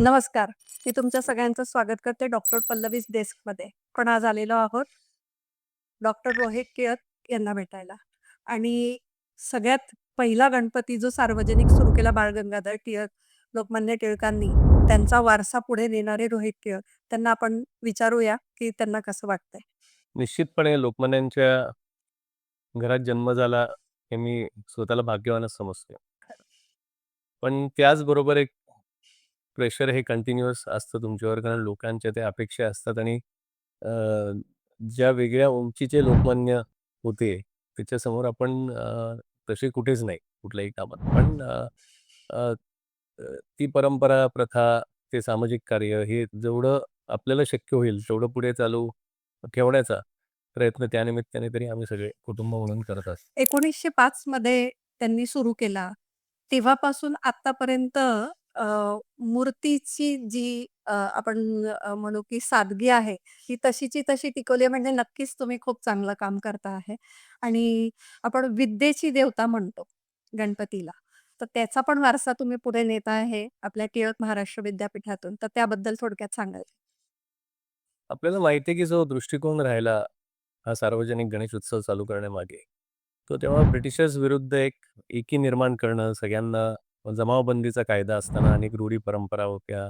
नमस्कार. मी तुमच्या सगळ्यांचं स्वागत करते डॉक्टर पल्लवीज डेस्कमध्ये. आपण आज आलेलो आहोत डॉक्टर रोहित टिळक यांना भेटायला आणि सगळ्यात पहिला गणपती जो सार्वजनिक सुरू केला बाळ गंगाधर टिळक, लोकमान्य टिळकांनी, त्यांचा वारसा पुढे नेणारे रोहित टिळक. त्यांना आपण विचारूया, की त्यांना कसं वाटतंय? निश्चितपणे लोकमान्यांच्या घरात जन्म झाला, हे मी स्वतःला भाग्यवानच समजतो. पण त्याचबरोबर एक प्रेशर हे कंटिन्युअस असतं तुमच्यावर कारण लोकांच्या त्या अपेक्षा असतात आणि अ, ज्या वेगळ्या उंचीचे लोकमान्य होते, त्याच्यासमोर आपण अ, तसे कुठेच नाही कुठल्याही कामात. पण अ, अ, अ, ती परंपरा, प्रथा, ते सामाजिक कार्य हे जेवढं आपल्याला शक्य होईल तेवढं पुढे चालू ठेवण्याचा प्रयत्न त्यानिमित्ताने तरी आम्ही सगळे कुटुंब म्हणून करत असतो. 1905 मध्ये त्यांनी सुरू केला. तेव्हापासून आत्तापर्यंत मूर्तीची जी अ, आपण म्हणू की सादगी आहे, ती तशीची तशी टिकवली आहे म्हणजे नक्कीच तुम्ही खूप चांगलं काम करता आहे. आणि आपण विद्येची देवता म्हणतो गणपतीला. तर त्याचा पण वारसा तुम्ही पुढे नेत आहे आपल्या टिळक महाराष्ट्र विद्यापीठातून. तर त्याबद्दल थोडक्यात सांगाल? आपल्याला माहिती आहे की जो दृष्टिकोन राहिला, हा सार्वजनिक गणेश उत्सव चालू करण्यामागे, तो तेव्हा ब्रिटिशर्स विरुद्ध एक एकी निर्माण करणं, सगळ्यांना जमावबंदीचा कायदा असताना अनेक रूढी परंपरा होत्या,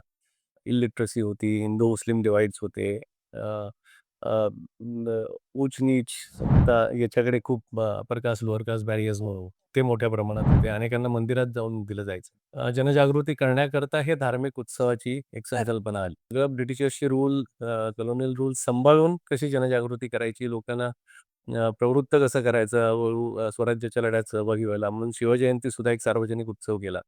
इलिटरसी होती, हिंदू मुस्लिम डिव्हाइड्स होते. अ, अ, न ऊच-नीच सत्ता याच्याकडे खूप upper caste, lower caste barriers ते मोठ्या प्रमाणात होते. अनेकांना मंदिरात जाऊन दिलं जायचं. अ, जनजागृती करण्याकरता हे धार्मिक उत्सवाची एक संकल्पना आली. सगळं ब्रिटिशर्सचे रूल, कॉलोनियल रूल सांभाळून कशी जनजागृती करायची, लोकांना अ, प्रवृत्त कसं करायचं, हळू-हळू स्वराज्याच्या लढ्यात सहभागी व्हायला म्हणून शिवजयंती सुद्धा एक सार्वजनिक उत्सव केला.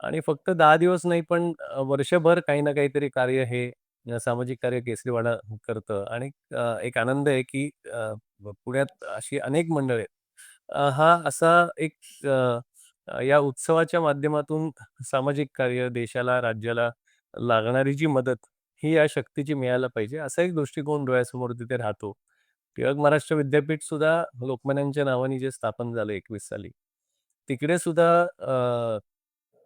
आणि फक्त 10 दिवस नाही पण अ, वर्षभर काही ना काहीतरी कार्य हे अ, सामाजिक कार्य केसरीवाडा करतं आणि अ, एक आनंद आहे की अ, पुण्यात अशी अनेक मंडळी आहेत. अ, हा असा एक अ, या उत्सवाच्या माध्यमातून सामाजिक कार्य, देशाला, राज्याला लागणारी जी मदत, ही या शक्तीची मिळायला पाहिजे, असा एक दृष्टिकोन डोळ्यासमोर तिथे राहतो. टिळक महाराष्ट्र विद्यापीठ सुद्धा लोकमान्यांच्या नावाने जे स्थापन झालं 21 साली, तिकडे सुद्धा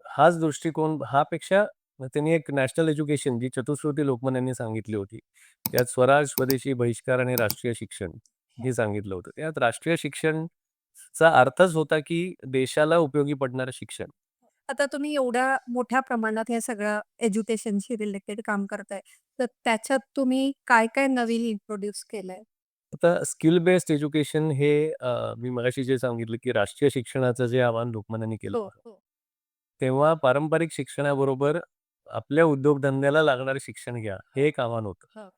हाच दृष्टिकोन हा पेक्षा त्यांनी एक नॅशनल एज्युकेशन जी चतुश्रुती लोकमान्यांनी सांगितली होती. त्यात स्वराज, स्वदेशी, बहिष्कार आणि राष्ट्रीय शिक्षण हे सांगितलं होतं. त्यात राष्ट्रीय शिक्षणचा अर्थच होता की देशाला उपयोगी पडणारं शिक्षण. आता तुम्ही एवढ्या मोठ्या प्रमाणात हे सगळं एज्युकेशनशी रिलेटेड काम करताय. तर त्याच्यात तुम्ही काय-काय नवीन इंट्रोड्यूस केलंय? आता स्किल बेस्ड एज्युकेशन हे अ, मी मगाशी जे सांगितलं की राष्ट्रीय शिक्षणाचं जे आवाहन लोकमान्यांनी केलं हो, होतं. हो. तेव्हा पारंपरिक शिक्षणाबरोबर आपल्या उद्योगधंद्याला लागणारं शिक्षण घ्या, हे एक आव्हान होतं. हं.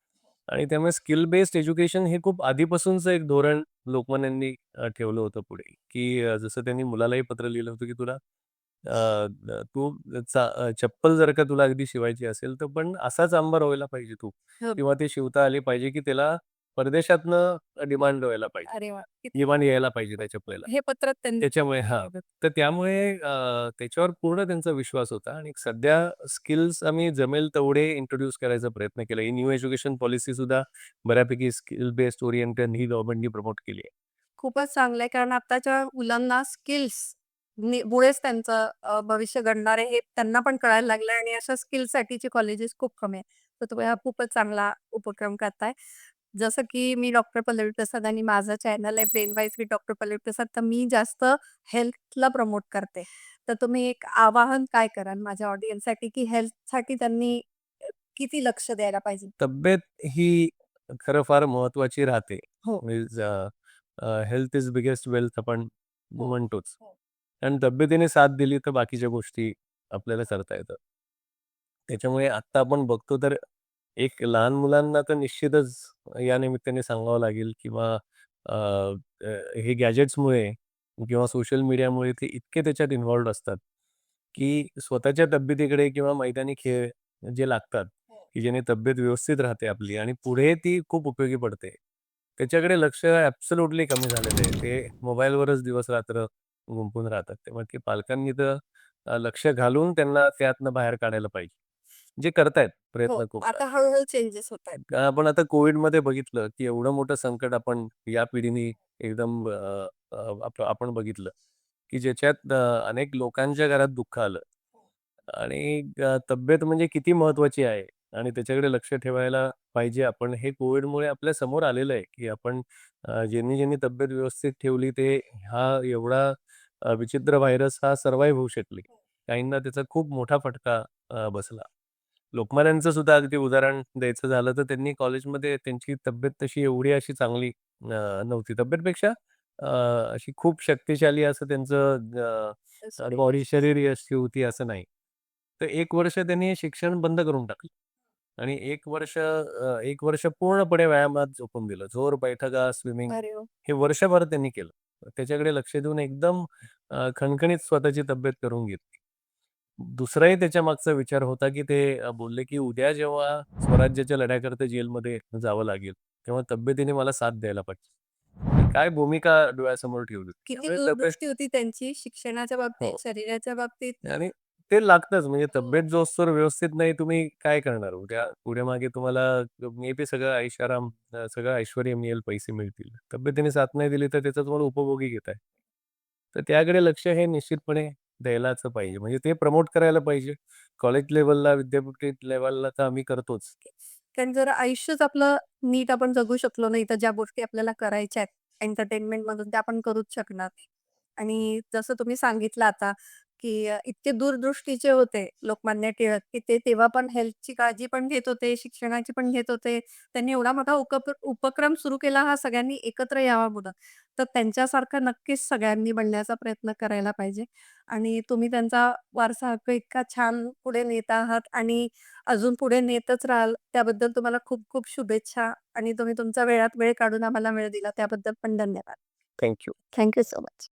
आणि त्यामुळे स्किल बेस्ड एज्युकेशन हे खूप आधीपासूनचं एक धोरण लोकमान्यांनी अ, ठेवलं होतं पुढे, की अ, जसं त्यांनी मुलालाही पत्र लिहिलं होतं की तुला अ, तू चा अ, चप्पल जर का तुला अगदी शिवायची असेल, तर पण असाच अंबार व्हायला पाहिजे तू हं. किंवा ते शिवता आली पाहिजे की त्याला परदेशातनं डिमांड व्हायला पाहिजे. अरे वाह! किती डिमांड यायला पाहिजे त्या चपलेला. हे पत्र त्यांनी त्याच्यामुळे हां. तर त्यामुळे अ, त्याच्यावर पूर्ण त्यांचा विश्वास होता आणि सध्या स्किल्स आम्ही जमेल तेवढे इंट्रोड्यूस करायचा प्रयत्न केला. ही न्यू एज्युकेशन पॉलिसी सुद्धा बऱ्यापैकी स्किल बेस्ड ओरिएंटेड ही गव्हर्नमेंटनी प्रमोट केली आहे. खूपच चांगलं आहे. कारण आत्ताच्या मुलांना स्किल्स नि मुळेच त्यांचं अ, भविष्य घडणार आहे, हे त्यांना पण कळायला लागलं आणि अशा स्किल्ससाठीची कॉलेजेस खूप कमी आहेत. तर तुम्ही हा खूपच चांगला उपक्रम करताय. जसं की मी डॉक्टर पल्लवी प्रसाद आणि माझं चॅनल आहे brain wise with doctor Pallavi Prasad. तर मी जास्त हेल्थला प्रमोट करते. तर तुम्ही एक आवाहन काय कराल माझ्या ऑडियन्ससाठी, की हेल्थसाठी त्यांनी किती लक्ष द्यायला पाहिजे? तब्येत ही खरं फार महत्त्वाची राहते. हो. Uh, health is biggest wealth आपण हो, म्हणतोच. हो. आणि तब्येतीने साथ दिली तर बाकीच्या गोष्टी आपल्याला करता येतात. त्याच्यामुळे आत्ता आपण बघतो तर एक लहान मुलांना तर निश्चितच या निमित्ताने सांगावं लागेल किंवा अ, अ, हे गॅजेट्समुळे किंवा सोशल मीडियामुळे ते इतके त्याच्यात इन्व्हॉल्व्ड असतात, की स्वतःच्या तब्येतीकडे किंवा मैदानी खेळ जे लागतात, हो. की ज्याने तब्येत व्यवस्थित राहते आपली आणि पुढे ती खूप उपयोगी पडते. त्याच्याकडे लक्ष ॲब्सोल्युटली कमी झालेलं आहे. ते मोबाईलवरच दिवस-रात्र गुंफून राहतात. त्यामुळे की पालकांनी तर अ, लक्ष घालून त्यांना त्यातनं बाहेर काढायला पाहिजे. जे करतायत, हो. प्रयत्न खूप आता हळू-हळू चेंजेस होतायत. कारण आपण आता कोविडमध्ये बघितलं, की एवढं मोठं संकट आपण या पिढीने एकदम अ, अ, आप आपण बघितलं, की ज्याच्यात अ, अनेक लोकांच्या घरात दुःख आलं. आणि अ, तब्येत म्हणजे किती महत्त्वाची आहे आणि त्याच्याकडे लक्ष ठेवायला पाहिजे आपण हे कोविडमुळे आपल्यासमोर आलेलं आहे, की आपण अ, ज्यांनी, ज्यांनी तब्येत व्यवस्थित ठेवली ते हा एवढा अ, विचित्र व्हायरस हा सर्व्हाईव्ह होऊ शकले. काहींना त्याचा खूप मोठा फटका अ, बसला. लोकमान्यांचं सुद्धा अगदी उदाहरण द्यायचं झालं तर त्यांनी कॉलेजमध्ये त्यांची तब्येत तशी एवढी अशी चांगली अ, नव्हती. तब्येतपेक्षा अ, अशी खूप शक्तिशाली असं त्यांचं अ, बॉडी शरीर अशी होती असं नाही. तर 1 वर्ष त्यांनी शिक्षण बंद करून टाकलं आणि 1 वर्ष अ, 1 वर्ष पूर्णपणे व्यायामात झोकून दिलं. जोर, बैठका, स्विमिंग अरे हो! हे वर्षभर त्यांनी केलं. त्याच्याकडे लक्ष देऊन एकदम अ, खणखणीत स्वतःची तब्येत करून घेतली. दुसराही त्याच्यामागचा विचार होता, की ते अ, बोलले, की उद्या जेव्हा स्वराज्याच्या लढ्याकरता जेलमध्ये जावं लागेल, तेव्हा तब्येतीने मला साथ द्यायला पाहिजे. काय भूमिका डोळ्यासमोर ठेवली. किती त्यामुळे तब्येत दूरदृष्टी होती त्यांची शिक्षणाच्या बाबतीत, हो. शरीराच्या बाबतीत. आणि ते लागतंच म्हणजे हो. तब्येत जोस्तोवर व्यवस्थित नाही तुम्ही काय करणार? उद्या पुढे-मागे तुम्हाला मे बी सगळं ऐषाराम अ, सगळं ऐश्वर्य मिळेल, पैसे मिळतील. तब्येतीने साथ नाही दिली तर त्याचा तुम्हाला उपभोगही घेता येईल. तर त्याकडे लक्ष हे निश्चितपणे द्यायलाच पाहिजे. म्हणजे ते प्रमोट करायला पाहिजे. कॉलेज लेव्हलला, विद्यापीठ लेव्हलला तर आम्ही करतोच. कारण जर आयुष्यच आपलं नीट आपण जगू शकलो नाही, तर ज्या गोष्टी आपल्याला करायच्या आहेत एंटरटेनमेंटमधून त्या आपण करूच शकणार नाही. आणि जसं तुम्ही सांगितलं आता, की अ, इतके दूरदृष्टीचे होते लोकमान्य टिळक, की ते तेव्हा पण हेल्थची काळजी पण घेत होते, शिक्षणाची पण घेत होते. त्यांनी एवढा मोठा उपक्रम सुरू केला हा सगळ्यांनी एकत्र यावा म्हणून. तर त्यांच्यासारखं नक्कीच सगळ्यांनी बनण्याचा प्रयत्न करायला पाहिजे. आणि तुम्ही त्यांचा वारसा हक्क इतका छान पुढे नेत आहात आणि अजून पुढे नेतच राहाल त्याबद्दल तुम्हाला खूप-खूप शुभेच्छा आणि तुम्ही तुमचा वेळात वेळ काढून आम्हाला वेळ दिला त्याबद्दल पण धन्यवाद. Thank you. Thank you so much.